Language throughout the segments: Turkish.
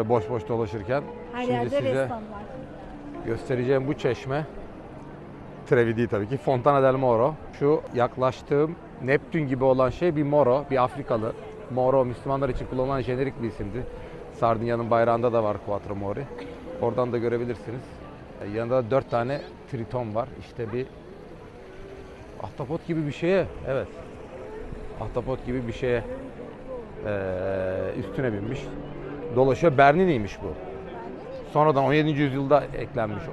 Böyle boş boş dolaşırken. Her Şimdi yerde size göstereceğim bu çeşme Trevi değil tabii ki. Fontana del Moro. Şu yaklaştığım Neptün gibi olan şey bir Moro, bir Afrikalı. Moro Müslümanlar için kullanılan jenerik bir isimdi. Sardinya'nın bayrağında da var Quattro Mori. Oradan da görebilirsiniz. E, Yanında dört tane triton var. İşte bir ahtapot gibi bir şeye, evet. Ahtapot gibi bir şeye eee, üstüne binmiş. Dolaşıyor. Bernini'ymiş bu. Sonradan 17. yüzyılda eklenmiş o.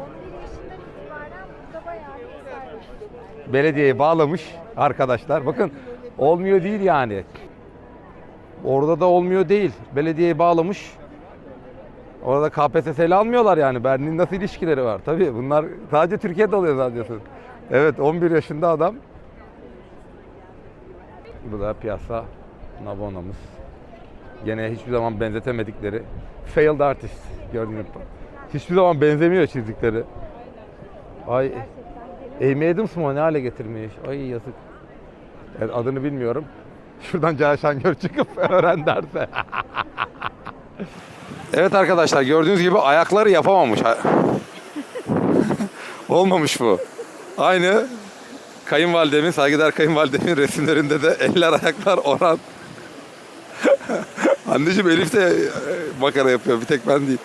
11 yaşından itibaren burada bayağı bir eser var. belediyeye bağlamış arkadaşlar. Bakın olmuyor değil yani. Orada da olmuyor değil. Belediyeye bağlamış. Orada KPSS'li almıyorlar yani. Berlin'in nasıl ilişkileri var? Tabii bunlar sadece Türkiye'de oluyor zannediyorsun. Evet 11 yaşında adam. Bu da Piazza Navona'mız. Gene hiçbir zaman benzetemedikleri failed artist gördüğünüz. Hiçbir zaman benzemiyor çizdikleri. Ay Amy Adams mı ne hale getirmiş? Ay yazık. Evet, adını bilmiyorum. Şuradan Cahil Şengör çıkıp öğren derse. evet arkadaşlar gördüğünüz gibi ayakları yapamamış. Olmamış bu. Aynı kayınvalidemin, saygıdeğer kayınvalidemin resimlerinde de eller ayaklar oran. Anneciğim Elif de e, makara yapıyor bir tek ben değil.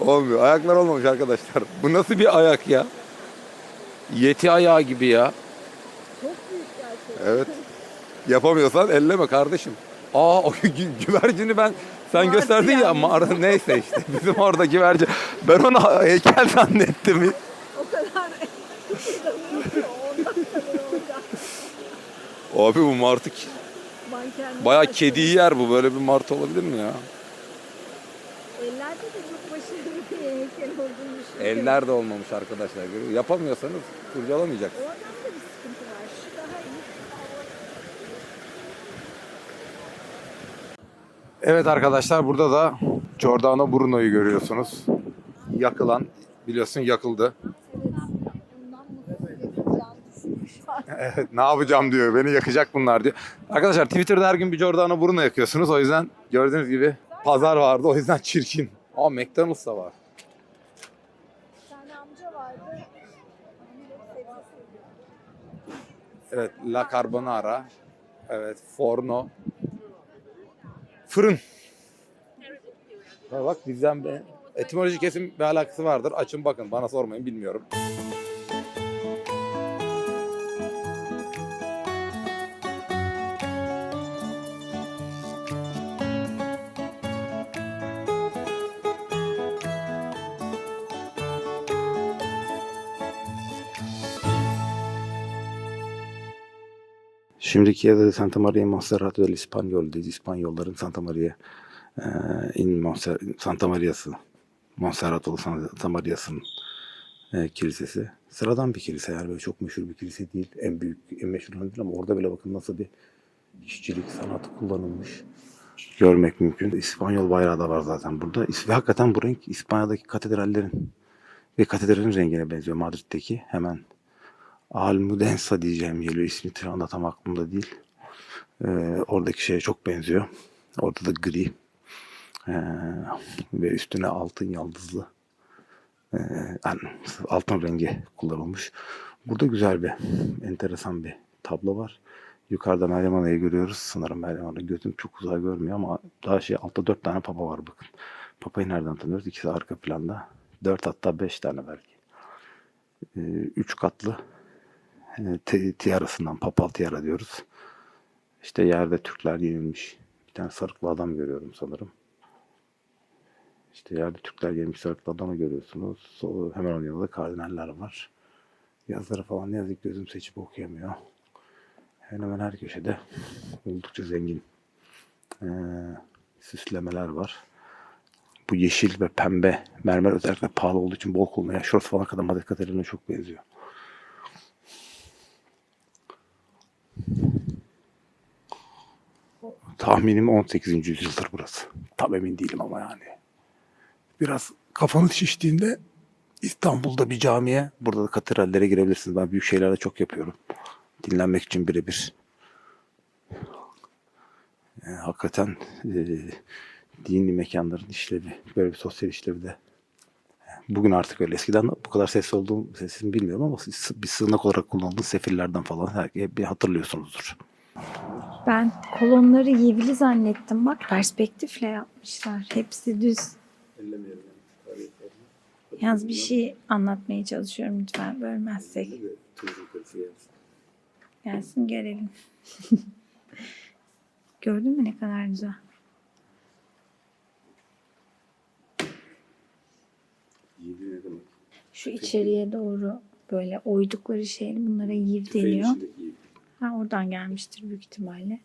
Olmuyor. Ayaklar olmamış arkadaşlar. Bu nasıl bir ayak ya? Yeti ayağı gibi ya. Çok büyük gerçekten. Evet. Yapamıyorsan elleme kardeşim. Aa o gü- güvercini ben sen Martı gösterdin ya yani. mağara neyse işte bizim orada güvercin. Ben onu heykel zannettim. O kadar. Abi bu martı. Bayağı kediyi yer bu. Böyle bir martı olabilir mi ya? Ellerde de çok başarılı bir heykel olduğunu düşünüyorum. Eller de olmamış arkadaşlar. görüyor musun? Yapamıyorsanız kurcalamayacaksınız. Oradan da bir sıkıntı var. Şu daha iyi. Evet arkadaşlar burada da Giordano Bruno'yu görüyorsunuz. Yakılan biliyorsun yakıldı. Evet, ne yapacağım diyor. Beni yakacak bunlar diyor. Arkadaşlar Twitter'da her gün bir Giordano Bruno yakıyorsunuz. O yüzden gördüğünüz gibi pazar vardı. O yüzden çirkin. Aa McDonald's da var. Evet La Carbonara. Evet Forno. Fırın. Ha, bak bizden be. Etimoloji kesin bir alakası vardır. Açın bakın bana sormayın bilmiyorum. Şimdiki adı Santa Maria Monserrato del Español'deyiz. İspanyolların Santa Maria e, in Monser Santa Maria'sı. Monserrato'lu Santa Maria'sının e, kilisesi. Sıradan bir kilise yani böyle çok meşhur bir kilise değil. En büyük, en meşhur değil ama orada bile bakın nasıl bir işçilik sanatı kullanılmış. Görmek mümkün. İspanyol bayrağı da var zaten burada. Ve hakikaten bu renk İspanya'daki katedrallerin ve katedralin rengine benziyor Madrid'deki. Hemen Almudensa diyeceğim geliyor. ismi şu tam aklımda değil. Ee, oradaki şeye çok benziyor. Orada da gri. Ee, ve üstüne altın yaldızlı. Ee, yani altın rengi kullanılmış. Burada güzel bir, enteresan bir tablo var. Yukarıda Meryem Ana'yı görüyoruz. Sanırım Meryem Ana gözüm çok uzağa görmüyor ama daha şey altta dört tane papa var bakın. Papayı nereden tanıyoruz? İkisi arka planda. Dört hatta beş tane belki. Ee, üç katlı e, ti- tiarasından papal tiara diyoruz. İşte yerde Türkler yenilmiş. Bir tane sarıklı adam görüyorum sanırım. İşte yerde Türkler yenilmiş sarıklı adamı görüyorsunuz. So- hemen onun yanında kardinaller var. Yazıları falan ne yazık gözüm seçip okuyamıyor. Hemen hemen her köşede oldukça zengin e, süslemeler var. Bu yeşil ve pembe mermer özellikle pahalı olduğu için bol kullanıyor. Şort falan kadar Katerina çok benziyor. Tahminim 18. yüzyıldır burası. Tam emin değilim ama yani. Biraz kafanız şiştiğinde İstanbul'da bir camiye, burada da katedrallere girebilirsiniz. Ben büyük şeylerde çok yapıyorum. Dinlenmek için birebir. e, hakikaten e, dini mekanların işlevi, böyle bir sosyal işlevi de Bugün artık öyle. Eskiden bu kadar ses olduğum sesini bilmiyorum ama bir sığınak olarak kullanılan sefillerden falan bir hatırlıyorsunuzdur. Ben kolonları yivli zannettim. Bak perspektifle yapmışlar. Hepsi düz. Yalnız bir şey anlatmaya çalışıyorum lütfen bölmezsek. Gelsin görelim. Gördün mü ne kadar güzel? Şu içeriye doğru böyle oydukları şey bunlara yiv deniyor. Ha oradan gelmiştir büyük ihtimalle.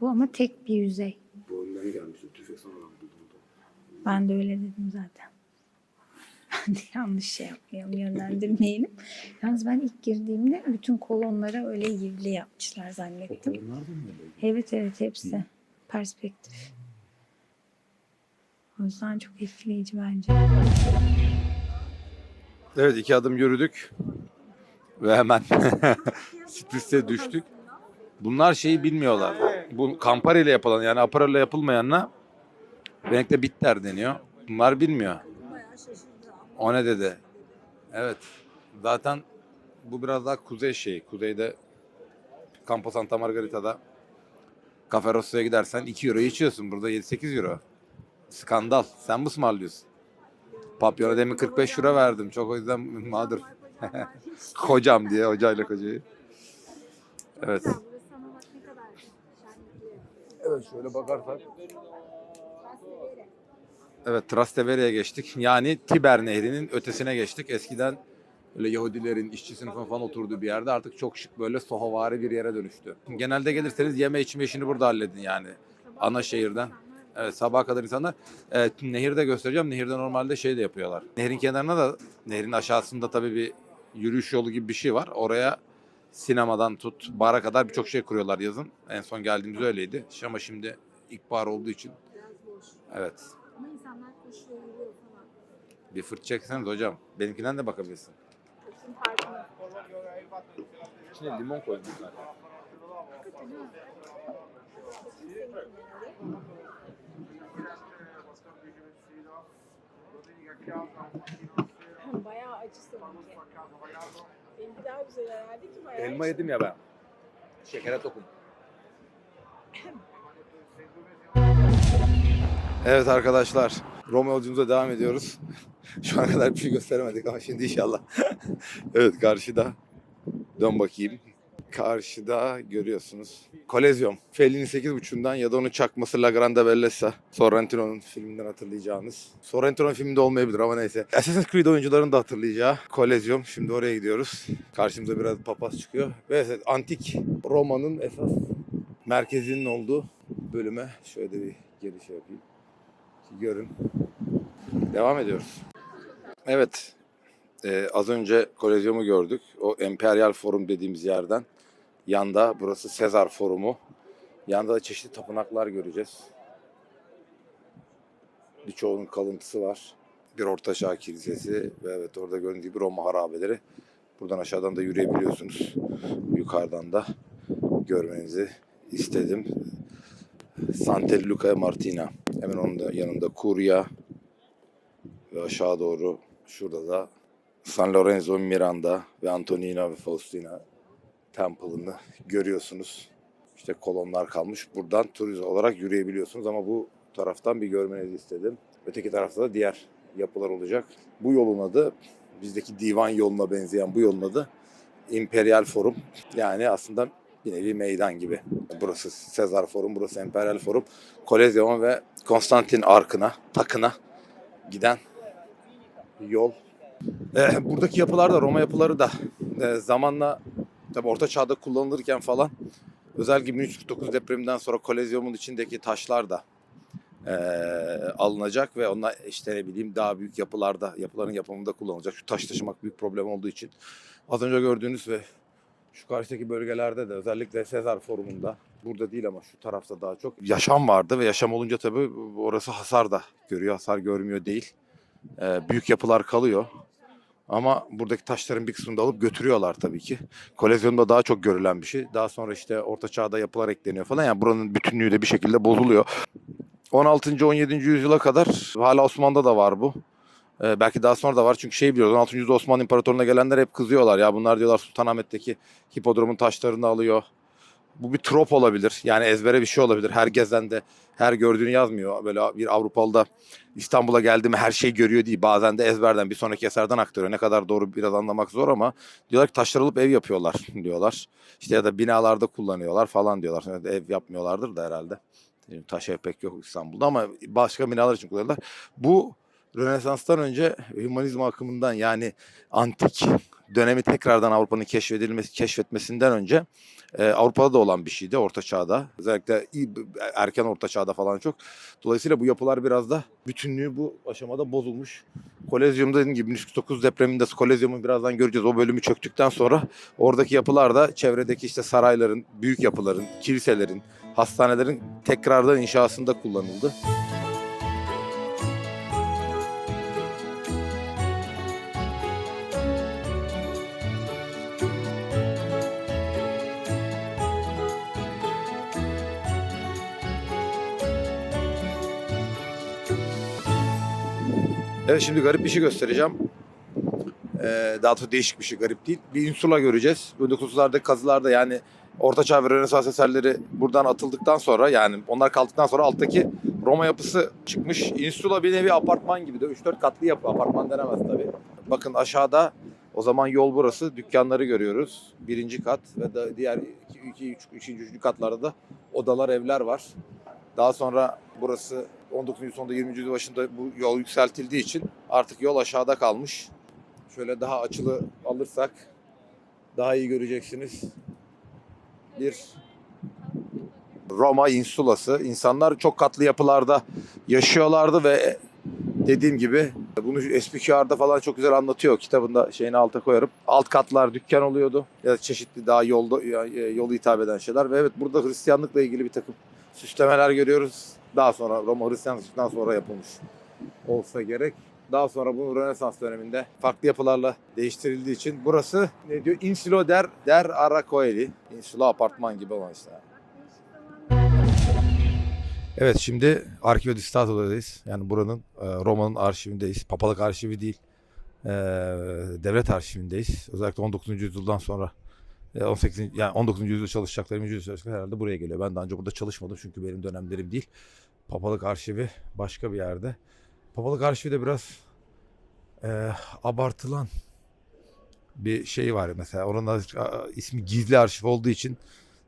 Bu ama tek bir yüzey. Bu önden gelmişti. Tüfek sonradan bulundu. Ben de öyle dedim zaten. Ben de yanlış şey yapmayalım, yönlendirmeyelim. Yalnız ben ilk girdiğimde bütün kolonlara öyle yivli yapmışlar zannettim. Onlar da mı öyle? Evet evet hepsi. Perspektif. O yüzden çok etkileyici bence. Evet iki adım yürüdük. Ve hemen strese düştük. Bunlar şeyi bilmiyorlar. Bu Campari ile yapılan yani Aperol ile yapılmayanla Benek'te bitter deniyor. Bunlar bilmiyor. O ne dedi? Evet. Zaten bu biraz daha kuzey şeyi. Kuzeyde Campo Santa Margarita'da Cafe Rosso'ya gidersen 2 euro içiyorsun. Burada 7-8 euro. Skandal. Sen mi ısmarlıyorsun? Papyona demin 45 euro verdim. Çok o yüzden mağdur. Kocam diye hocayla kocayı. Evet. Evet şöyle bakarsak. Evet Trastevere'ye geçtik. Yani Tiber Nehri'nin ötesine geçtik. Eskiden öyle Yahudilerin işçi sınıfı falan oturduğu bir yerde artık çok şık böyle sohavari bir yere dönüştü. Genelde gelirseniz yeme içme işini burada halledin yani. Ana şehirden. Evet sabaha kadar insanlar. Evet, nehirde göstereceğim. Nehirde normalde şey de yapıyorlar. Nehrin kenarına da nehrin aşağısında tabii bir yürüyüş yolu gibi bir şey var. Oraya sinemadan tut bara kadar birçok şey kuruyorlar yazın. En son geldiğimizde öyleydi. Ama şimdi ilkbahar olduğu için evet. Ama insanlar koşuyor, yürüyor falan. Bir fırt çekseniz hocam. Benimkinden de bakabilirsin. Bütün. İçine limon koymuşlar. Bayağı acı seninki. Benimki daha güzel herhalde ki bayağı Elma yedim ya ben. Şekere tokum. Evet arkadaşlar. Roma yolculuğumuza devam ediyoruz. Şu ana kadar bir şey gösteremedik ama şimdi inşallah. evet karşıda. Dön bakayım. Karşıda görüyorsunuz. Kolezyum. Fellini 8.5'undan ya da onun çakması La Grande Bellezza. Sorrentino'nun filminden hatırlayacağınız. Sorrentino'nun filminde olmayabilir ama neyse. Assassin's Creed oyuncuların da hatırlayacağı Kolezyum. Şimdi oraya gidiyoruz. Karşımıza biraz papaz çıkıyor. Ve evet, antik Roma'nın esas merkezinin olduğu bölüme şöyle bir geri şey yapayım. Görün. Devam ediyoruz. Evet. Ee, az önce Kolezyum'u gördük. O Emperyal Forum dediğimiz yerden. Yanda burası Sezar Forumu. Yanda da çeşitli tapınaklar göreceğiz. Birçoğunun kalıntısı var. Bir Ortaçağ Kilisesi ve evet orada gördüğünüz gibi Roma harabeleri. Buradan aşağıdan da yürüyebiliyorsunuz. Yukarıdan da görmenizi istedim. Sante Luca Martina. Hemen onun da yanında Curia ve aşağı doğru şurada da San Lorenzo Miranda ve Antonina ve Faustina Temple'ını görüyorsunuz. İşte kolonlar kalmış. Buradan turizm olarak yürüyebiliyorsunuz ama bu taraftan bir görmenizi istedim. Öteki tarafta da diğer yapılar olacak. Bu yolun adı bizdeki divan yoluna benzeyen bu yolun adı İmperial Forum. Yani aslında bir nevi meydan gibi. Burası Sezar Forum, burası Imperial Forum. Kolezyum'a ve Konstantin Arkı'na, Takı'na giden yol. Ee, buradaki yapılar da Roma yapıları da e, zamanla tabi Orta Çağ'da kullanılırken falan özellikle 1349 depreminden sonra Kolezyum'un içindeki taşlar da e, alınacak ve onlar işte ne bileyim daha büyük yapılarda yapıların yapımında kullanılacak. Şu taş taşımak büyük problem olduğu için. Az önce gördüğünüz ve şu karşıdaki bölgelerde de özellikle Sezar Forumunda burada değil ama şu tarafta daha çok yaşam vardı ve yaşam olunca tabii orası hasar da görüyor. Hasar görmüyor değil. Ee, büyük yapılar kalıyor. Ama buradaki taşların bir kısmını da alıp götürüyorlar tabii ki. Kolezyonda daha çok görülen bir şey. Daha sonra işte Orta Çağ'da yapılar ekleniyor falan. Yani buranın bütünlüğü de bir şekilde bozuluyor. 16. 17. yüzyıla kadar hala Osmanlı'da da var bu. Ee, belki daha sonra da var çünkü şey biliyoruz 16. yüzyılda Osmanlı İmparatorluğu'na gelenler hep kızıyorlar. Ya bunlar diyorlar Sultanahmet'teki hipodromun taşlarını alıyor. Bu bir trop olabilir. Yani ezbere bir şey olabilir. Her gezen de her gördüğünü yazmıyor. Böyle bir Avrupalı da İstanbul'a geldi mi her şeyi görüyor değil. Bazen de ezberden bir sonraki eserden aktarıyor. Ne kadar doğru biraz anlamak zor ama diyorlar ki taşlar alıp ev yapıyorlar diyorlar. İşte ya da binalarda kullanıyorlar falan diyorlar. Yani ev yapmıyorlardır da herhalde. Taş ev pek yok İstanbul'da ama başka binalar için kullanıyorlar. Bu Rönesans'tan önce hümanizm akımından yani antik dönemi tekrardan Avrupa'nın keşfedilmesi, keşfetmesinden önce e, Avrupa'da da olan bir şeydi Orta Çağ'da. Özellikle erken Orta Çağ'da falan çok. Dolayısıyla bu yapılar biraz da bütünlüğü bu aşamada bozulmuş. Kolezyumda dediğim gibi 1909 depreminde Kolezyum'u birazdan göreceğiz. O bölümü çöktükten sonra oradaki yapılar da çevredeki işte sarayların, büyük yapıların, kiliselerin, hastanelerin tekrardan inşasında kullanıldı. Evet şimdi garip bir şey göstereceğim. Ee, daha doğrusu değişik bir şey garip değil. Bir insula göreceğiz. 1930'lardaki kazılarda yani Orta Çağ ve Rönesans eserleri buradan atıldıktan sonra yani onlar kaldıktan sonra alttaki Roma yapısı çıkmış. Insula bir nevi apartman gibi de 3-4 katlı yapı. Apartman denemez tabii. Bakın aşağıda o zaman yol burası. Dükkanları görüyoruz. Birinci kat ve da diğer 2, 3, 3. katlarda da odalar, evler var. Daha sonra burası 19. yüzyıl sonunda 20. yüzyıl başında bu yol yükseltildiği için artık yol aşağıda kalmış. Şöyle daha açılı alırsak daha iyi göreceksiniz. Bir Roma insulası. İnsanlar çok katlı yapılarda yaşıyorlardı ve dediğim gibi bunu SPQR'da falan çok güzel anlatıyor. Kitabında şeyini alta koyarım. Alt katlar dükkan oluyordu. Ya da çeşitli daha yolda ya- yolu hitap eden şeyler. Ve evet burada Hristiyanlıkla ilgili bir takım süslemeler görüyoruz. Daha sonra Roma Hristiyanlıktan sonra yapılmış olsa gerek. Daha sonra bu Rönesans döneminde farklı yapılarla değiştirildiği için burası ne diyor? Insulo der, der Aracoeli. Insula apartman gibi olan işte. Evet şimdi Archivio di Stato'dayız. Yani buranın e, Roma'nın arşivindeyiz. Papalık arşivi değil. e, devlet arşivindeyiz. Özellikle 19. yüzyıldan sonra 18. yani 19. yüzyılda çalışacaklar, 20. yüzyılda herhalde buraya geliyor. Ben daha önce burada çalışmadım çünkü benim dönemlerim değil. Papalık arşivi başka bir yerde. Papalık arşivi de biraz e, abartılan bir şey var mesela. Oranın ismi gizli arşiv olduğu için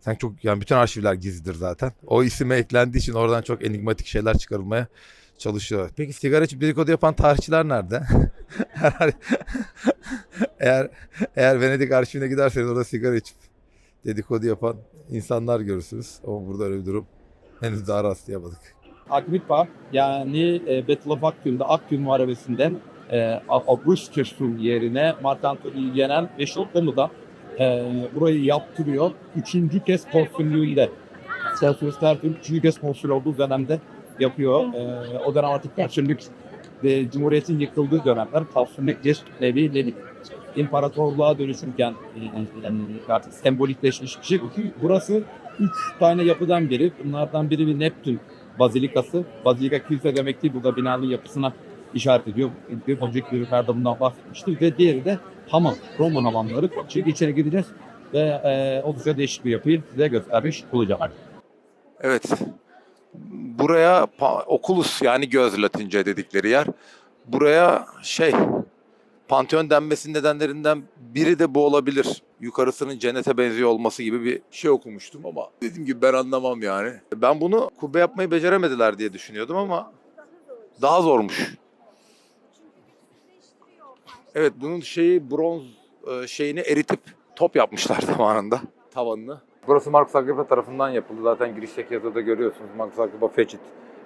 sen çok yani bütün arşivler gizlidir zaten. O isime eklendiği için oradan çok enigmatik şeyler çıkarılmaya çalışıyor. Peki sigara içip dedikodu yapan tarihçiler nerede? eğer eğer Venedik arşivine giderseniz orada sigara içip dedikodu yapan insanlar görürsünüz. Ama burada öyle bir durum henüz daha rastlayamadık. Agrippa yani e, Battle of Actium'da Actium Muharebesi'nde e, Augustus'un yerine Mark Antony'yi yenen ve Şotlan'da e, burayı yaptırıyor. Üçüncü kez konsüllüğüyle. Celsius Tertül üçüncü kez konsül olduğu dönemde yapıyor. E, o dönem artık konsüllük ve Cumhuriyet'in yıkıldığı dönemler konsüllük bir nevi imparatorluğa dönüşürken e, artık sembolikleşmiş bir şey. Burası üç tane yapıdan biri. Bunlardan biri bir Neptün Bazilikası. Bazilika kilise demek değil. Burada binanın yapısına işaret ediyor. Bir önceki bölümlerde bundan bahsetmiştik. Ve diğeri de hamam. Roman hamamları. Şimdi içeri gideceğiz ve e, oldukça değişik bir yapıyı size göstermiş olacağım. Evet. Buraya oculus yani göz latince dedikleri yer. Buraya şey Pantheon denmesinin nedenlerinden biri de bu olabilir. Yukarısının cennete benziyor olması gibi bir şey okumuştum ama dediğim gibi ben anlamam yani. Ben bunu kubbe yapmayı beceremediler diye düşünüyordum ama daha zormuş. Evet bunun şeyi bronz e, şeyini eritip top yapmışlar zamanında tavanını. Burası Marcus Agrippa tarafından yapıldı. Zaten girişteki yazıda görüyorsunuz. Marcus Agrippa Fecit.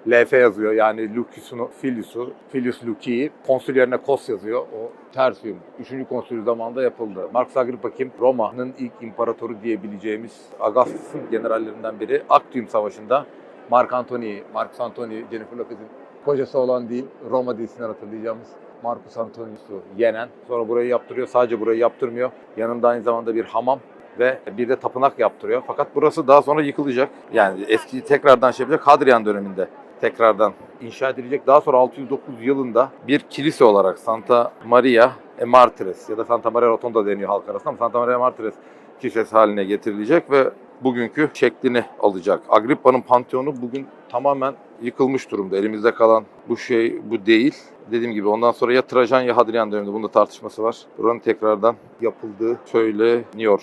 LF yazıyor yani Lucius'un Filius'u, Filius Lucii. Konsül yerine Kos yazıyor. O Tertium. 3. konsül zamanında yapıldı. Marcus Agrippa kim? Roma'nın ilk imparatoru diyebileceğimiz Augustus'un generallerinden biri. Actium Savaşı'nda Mark Antony, Marcus Antony, Jennifer Lopez'in kocası olan değil, Roma dizisinden hatırlayacağımız Marcus Antonius'u yenen. Sonra burayı yaptırıyor. Sadece burayı yaptırmıyor. Yanında aynı zamanda bir hamam ve bir de tapınak yaptırıyor. Fakat burası daha sonra yıkılacak. Yani eski tekrardan şey yapacak. Hadrian döneminde tekrardan inşa edilecek. Daha sonra 609 yılında bir kilise olarak Santa Maria e Martires ya da Santa Maria Rotonda deniyor halk arasında ama Santa Maria Martires kilisesi haline getirilecek ve bugünkü şeklini alacak. Agrippa'nın panteonu bugün tamamen yıkılmış durumda. Elimizde kalan bu şey bu değil. Dediğim gibi ondan sonra ya Trajan ya Hadrian döneminde bunda tartışması var. Buranın tekrardan yapıldığı söyleniyor.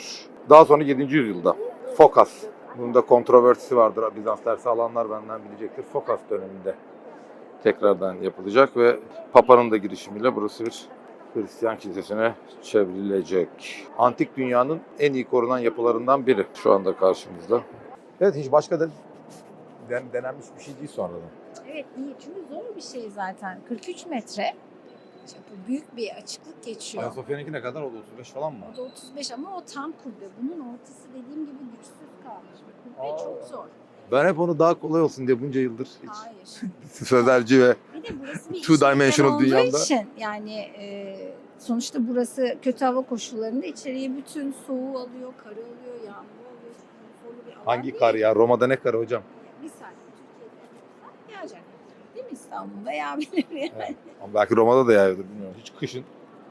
Daha sonra 7. yüzyılda Fokas. Bunun da kontroversisi vardır. Bizans dersi alanlar benden bilecektir. Fokas döneminde tekrardan yapılacak ve Papa'nın da girişimiyle burası bir Hristiyan kilisesine çevrilecek. Antik dünyanın en iyi korunan yapılarından biri şu anda karşımızda. Evet hiç başka da den- denenmiş bir şey değil sonradan. Evet iyi çünkü zor bir şey zaten. 43 metre. Çok büyük bir açıklık geçiyor. Ayasofya'nınki ne kadar oldu? 35 falan mı? O da 35 ama o tam kubbe. Bunun ortası dediğim gibi güçsüz kalmış. Aa. çok zor. Ben hep onu daha kolay olsun diye bunca yıldır hiç Hayır. sözelci ve Bir de burası bir Two dimensional olduğu dünyamda- için yani e, sonuçta burası kötü hava koşullarında içeriye bütün soğuğu alıyor, karı alıyor, yağmur alıyor. Konforlu bir alan hangi değil. kar ya? Roma'da ne karı hocam? Bir saat Türkiye'de yağacak. Değil mi İstanbul'da yağabilir yani. Evet. Ama belki Roma'da da yağıyordur bilmiyorum. Hiç kışın.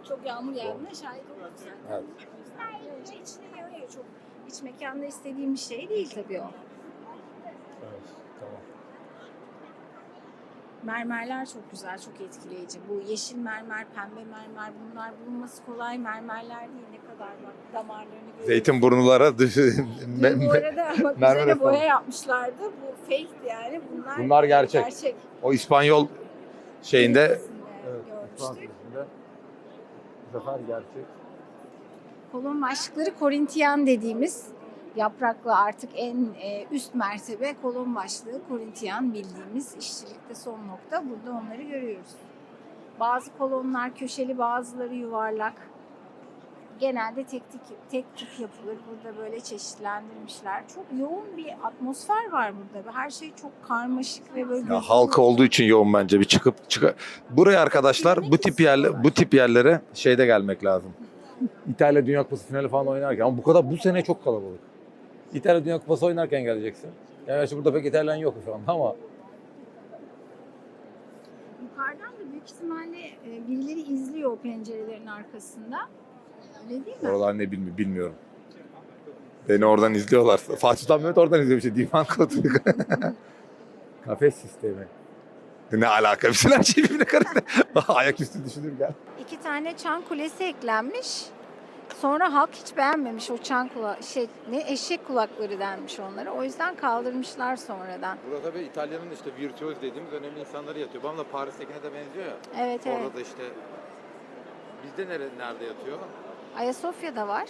Çok yağmur yağdığına şahit olduk zaten. Evet. Yağınca içine yağıyor. Çok iç mekanda istediğim bir şey değil tabii o. tamam. Mermerler çok güzel, çok etkileyici. Bu yeşil mermer, pembe mermer bunlar bulunması kolay mermerler değil. Ne kadar bak damarlarını görüyoruz. Zeytinburnulara düş- Dün bu arada bak mermer üzerine boya yapmışlardı. Bu fake yani. Bunlar, Bunlar gerçek. gerçek. o İspanyol şeyinde Kilisesinde görmüştük. bu sefer gerçek. Kolon başlıkları Korintiyan dediğimiz yapraklı artık en e, üst mertebe kolon başlığı Korintiyan bildiğimiz işçilikte son nokta. Burada onları görüyoruz. Bazı kolonlar köşeli bazıları yuvarlak. Genelde tek tip, tek tip yapılır. Burada böyle çeşitlendirmişler. Çok yoğun bir atmosfer var burada. Her şey çok karmaşık ve böyle Ya halk olduğu için yoğun bence bir çıkıp çık. Buraya arkadaşlar bu tip yerler bu tip yerlere şeyde gelmek lazım. İtalya Dünya Kupası finali falan oynarken ama bu kadar bu sene çok kalabalık. İtalya Dünya Kupası oynarken geleceksin. Yani şimdi burada pek İtalyan yok şu anda ama Yukarıdan da büyük ihtimalle e, birileri izliyor o pencerelerin arkasında. Öyle değil mi? oralar ne bilmi bilmiyorum. Beni oradan izliyorlar. Fatih Sultan Mehmet oradan izliyor işte divan kodu. Kafes sistemi. Ne alaka? Bütün her şey birbirine karıştı. Ayaküstü düşünürken. İki tane çan kulesi eklenmiş. Sonra halk hiç beğenmemiş o çan kula şey ne eşek kulakları denmiş onlara. O yüzden kaldırmışlar sonradan. Burada tabii İtalya'nın işte virtüöz dediğimiz önemli insanları yatıyor. Bana da Paris'tekine de benziyor ya. Evet evet. Orada da işte bizde nere, nerede yatıyor? Ayasofya'da var.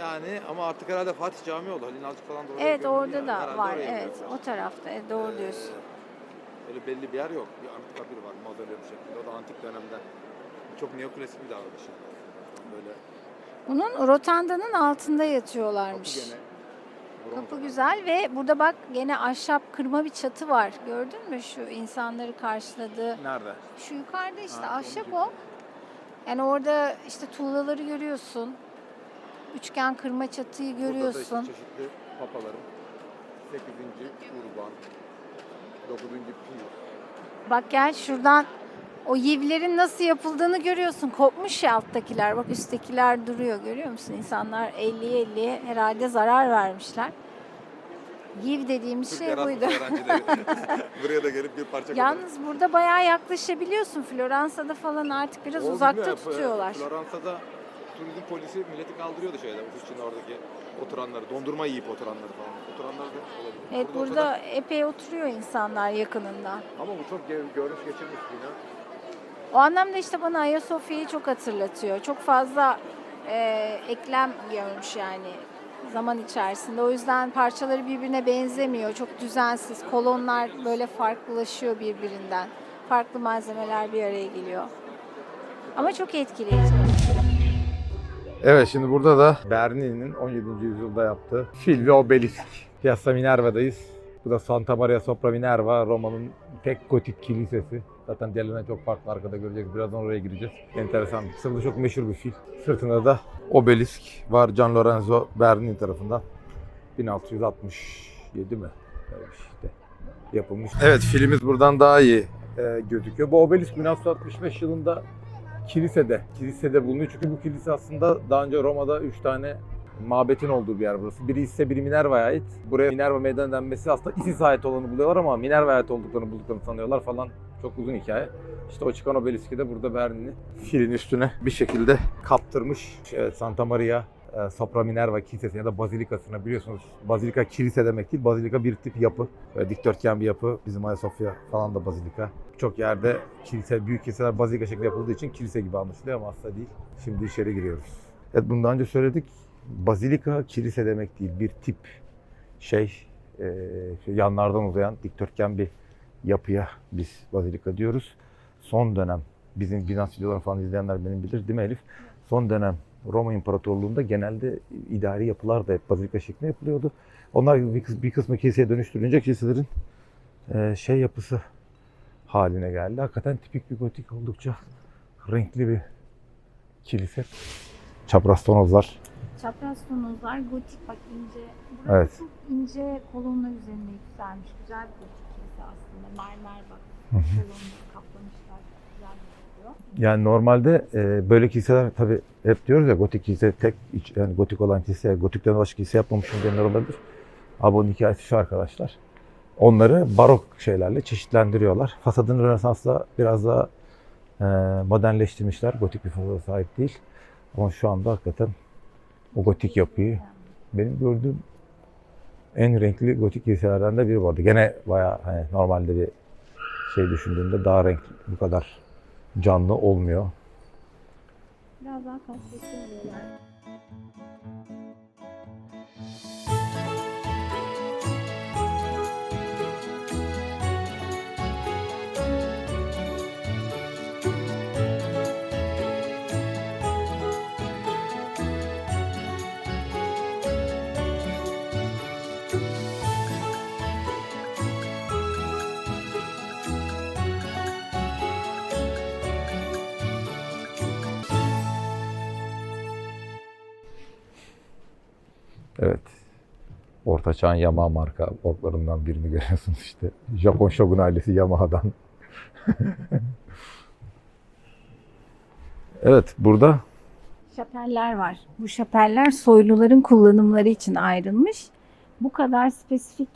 Yani ama artık herhalde Fatih Camii oldu. Halil Nalcık falan da oraya Evet orada yani. da Herhalde var. Evet o tarafta. Evet, doğru Ee, diyorsun. Öyle belli bir yer yok. Bir antika biri var mauzoleum şeklinde. O da antik dönemden. Çok neoklasik bir davranış. Böyle Bunun rotandanın altında kapı yatıyorlarmış. gene. Kapı güzel ve burada bak gene ahşap kırma bir çatı var. Gördün mü şu insanları karşıladığı Nerede? Şu yukarıda işte Ha, ahşap o. Yani orada işte tuğlaları görüyorsun. Üçgen kırma çatıyı Burada da görüyorsun. işte çeşitli papaların 8. Urban, 9. Pius. Bak gel şuradan o yivlerin nasıl yapıldığını görüyorsun. Kopmuş ya alttakiler. Bak üsttekiler duruyor görüyor musun? İnsanlar 50'ye 50'ye herhalde zarar vermişler. Yiv dediğimiz şey buydu. öğrencileri buraya da gelip bir parça Yalnız burada bayağı yaklaşabiliyorsun. Floransa'da falan artık biraz Oldu uzakta mi? tutuyorlar. Floransa'da turizm polisi milleti kaldırıyordu şeyde ofis içinde oradaki oturanları. Dondurma yiyip oturanları falan. Oturanlar da olabilir. Evet o burada kadar- epey oturuyor insanlar yakınında. Ama bu çok gör- görünüş geçirmiş bina. O anlamda işte bana Ayasofya'yı çok hatırlatıyor. Çok fazla e, eklem görmüş yani zaman içerisinde. O yüzden parçaları birbirine benzemiyor. Çok düzensiz. Kolonlar böyle farklılaşıyor birbirinden. Farklı malzemeler bir araya geliyor. Ama çok etkileyici. Evet şimdi burada da Bernini'nin 17. yüzyılda yaptığı Fil ve Obelisk. Piazza Minerva'dayız. Bu da Santa Maria Sopra Minerva, Roma'nın tek gotik kilisesi. Zaten diğerlerinden çok farklı arkada göreceğiz. Birazdan oraya gireceğiz. Enteresan. Sırada çok meşhur bir fil. Sırtında da obelisk var Gian Lorenzo Bernini tarafından. 1667 mi? Bir şey işte yapılmış. Evet filimiz buradan daha iyi e, gözüküyor. Bu obelisk 1665 yılında kilisede, kilisede bulunuyor. Çünkü bu kilise aslında daha önce Roma'da 3 tane mabetin olduğu bir yer burası. Biri ise biri Minerva'ya ait. Buraya Minerva meydan denmesi aslında Isis ait olanı buluyorlar ama Minerva'ya ait olduklarını bulduklarını sanıyorlar falan. Çok uzun hikaye. İşte o çıkan obeliski de burada Berlin'i filin üstüne bir şekilde kaptırmış. Evet, Santa Maria e, Sopra Minerva Kilisesi ya da Bazilikası'na biliyorsunuz. Bazilika kilise demek değil. Bazilika bir tip yapı. Böyle dikdörtgen bir yapı. Bizim Ayasofya falan da bazilika. Çok yerde kilise, büyük kiliseler bazilika şeklinde yapıldığı için kilise gibi anlaşılıyor ama aslında değil. Şimdi içeri giriyoruz. Evet bunu daha önce söyledik. Bazilika kilise demek değil. Bir tip şey, e, yanlardan uzayan dikdörtgen bir yapıya biz bazilika diyoruz. Son dönem bizim Bizans videolarını falan izleyenler benim bilir değil mi Elif? Son dönem Roma İmparatorluğu'nda genelde idari yapılar da hep bazilika şeklinde yapılıyordu. Onlar bir, kıs- bir kısmı kiliseye dönüştürünce kiliselerin e, şey yapısı haline geldi. Hakikaten tipik bir gotik oldukça renkli bir kilise. Çapraz tonozlar. Çapraz tonozlar, gotik bak ince. Burası Evet. çok ince kolonlar üzerine yükselmiş. Güzel bir gotik kilise aslında. Mermer bak. Kolonları kaplamışlar. Güzel gözüküyor. Yani normalde e, böyle kiliseler tabi hep diyoruz ya gotik kilise tek iç- yani gotik olan kilise, gotikten başka kilise yapmamışım diyenler olabilir. Ama bunun hikayesi şu arkadaşlar. Onları barok şeylerle çeşitlendiriyorlar. Fasadını Rönesans'la biraz daha e, modernleştirmişler. Gotik bir fasada sahip değil. Ama şu anda hakikaten o gotik yapıyı benim gördüğüm en renkli gotik kiliselerden de biri vardı. Gene bayağı hani normalde bir şey düşündüğümde daha renkli bu kadar canlı olmuyor. Biraz daha kasvetli oluyorlar. Evet. Orta Çağ'ın Yamaha marka orklarından birini görüyorsunuz işte. Japon Shogun ailesi Yamaha'dan. evet burada Şapeller var. Bu şapeller soyluların kullanımları için ayrılmış. Bu kadar spesifik,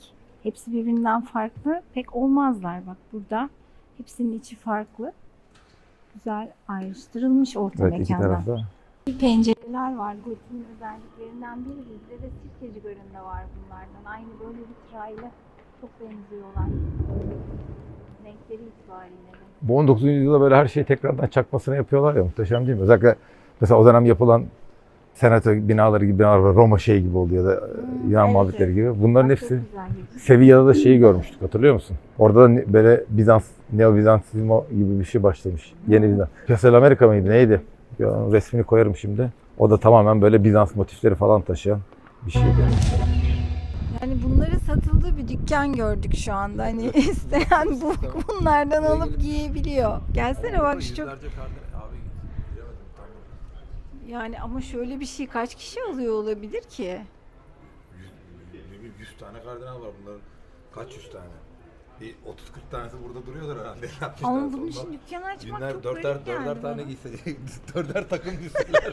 hepsi birbirinden farklı pek olmazlar bak burada. Hepsinin içi farklı. Güzel ayrıştırılmış orta evet iki mekanda. tarafta Pencereler var. Gotik'in özelliklerinden biri bizde de sirkeci göründe var bunlardan. Aynı böyle bir trayla çok benziyorlar. Renkleri itibariyle de. bu 19. yüzyılda böyle her şeyi tekrardan çakmasını yapıyorlar ya muhteşem değil mi? Özellikle mesela o dönem yapılan senato binaları gibi binalar var. Roma şey gibi oluyor da Hmm, Yunan evet, evet. gibi. Bunların Bak, hepsi. Sevilla'da da şeyi görmüştük hatırlıyor musun? Orada da böyle Bizans, Neo Bizansizmo gibi bir şey başlamış. Yeni Bizans. Piyasal Amerika mıydı neydi? Ya, resmini koyarım şimdi. O da tamamen böyle Bizans motifleri falan taşıyan bir şeydi. Yani bunların satıldığı bir dükkan gördük şu anda. Hani isteyen bu bunlardan alıp giyebiliyor. Gelsene bak şu çok yani ama şöyle bir şey kaç kişi alıyor olabilir ki? 100 tane kardinal var bunların. Kaç yüz tane? Bir 30-40 tanesi burada duruyordur herhalde. Ama bunun için dükkan açmak Binler, çok dörder, garip dörder geldi tane bana. giyse, dörder takım giyseler.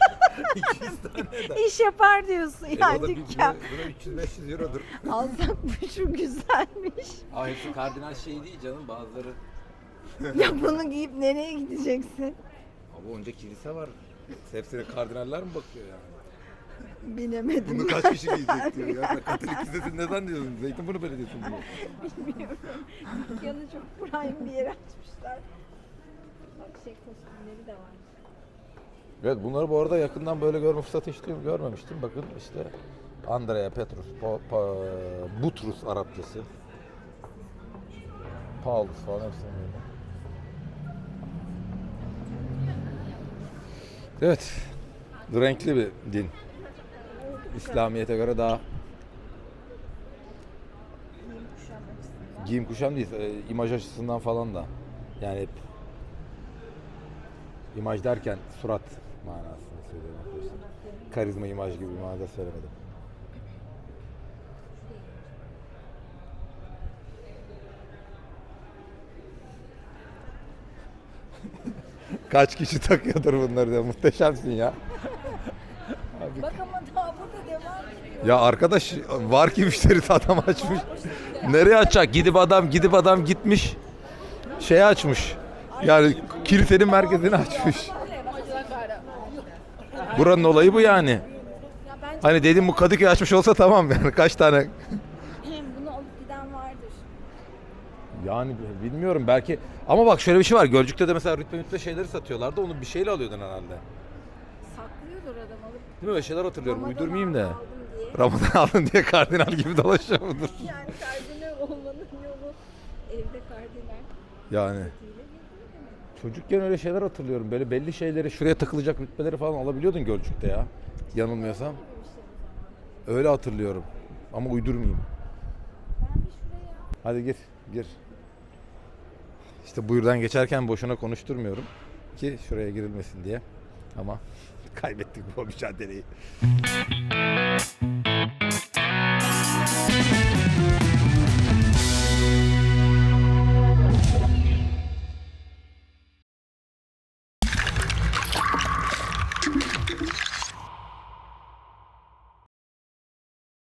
200 tane de. İş yapar diyorsun E, o yani da bir- dükkan. buna- buna 300-500 eurodur. Alsak bu şu güzelmiş. Aa hepsi kardinal şey değil canım bazıları. Ya bunu giyip nereye gideceksin? Abi onca kilise var. Hepsine kardinaller mi bakıyor yani? Bilemedim. Bunu kaç kişi giyecek diyor ya. Sen Katolik kilisesi ne zannediyorsun? Zeytinburnu Belediyesi mi bu? Bilmiyorum. Dükkanı çok prime bir yere açmışlar. Bak şey kostümleri de var. Evet bunları bu arada yakından böyle görme fırsatı hiç görmemiştim. Bakın işte Andrea, Petrus, Pa- Pa- Butrus Arapçası. Paulus falan hepsini böyle. Evet. Renkli bir din. İslamiyet'e göre daha Giyim kuşam değil, e, imaj açısından falan da. Yani hep imaj derken surat manasında söylüyorum. Karizma imaj gibi bir manada söylemedim. Kaç kişi takıyordur bunları da muhteşemsin ya. Bak ama daha burada devam ediyor. Ya arkadaş var ki müşteri adam açmış. Nereye açacak? Gidip adam gidip adam gitmiş. Şey açmış. Yani kilisenin merkezini açmış. Buranın olayı bu yani. Hani dedim bu Kadıköy açmış olsa tamam yani kaç tane. Bunu alıp giden vardır. Yani bilmiyorum belki ama bak şöyle bir şey var. Gölcük'te de mesela rütbe mütbe şeyleri satıyorlardı. Onu bir şeyle alıyordun herhalde. Saklıyordur adam alıp. Değil mi? Öyle şeyler hatırlıyorum. Ramazan Uydurmayayım da. aldım diye. Ramazan aldın diye kardinal gibi dolaşıyor mudur? Yani kardinal olmanın yolu evde kardinal. Yani. Çocukken öyle şeyler hatırlıyorum. Böyle belli şeyleri şuraya takılacak rütbeleri falan alabiliyordun Gölcük'te ya. Yanılmıyorsam. Öyle hatırlıyorum. Ama uydurmayayım. Hadi gir, gir. İşte buyurdan geçerken boşuna konuşturmuyorum ki şuraya girilmesin diye. Ama kaybettik bu mücadeleyi.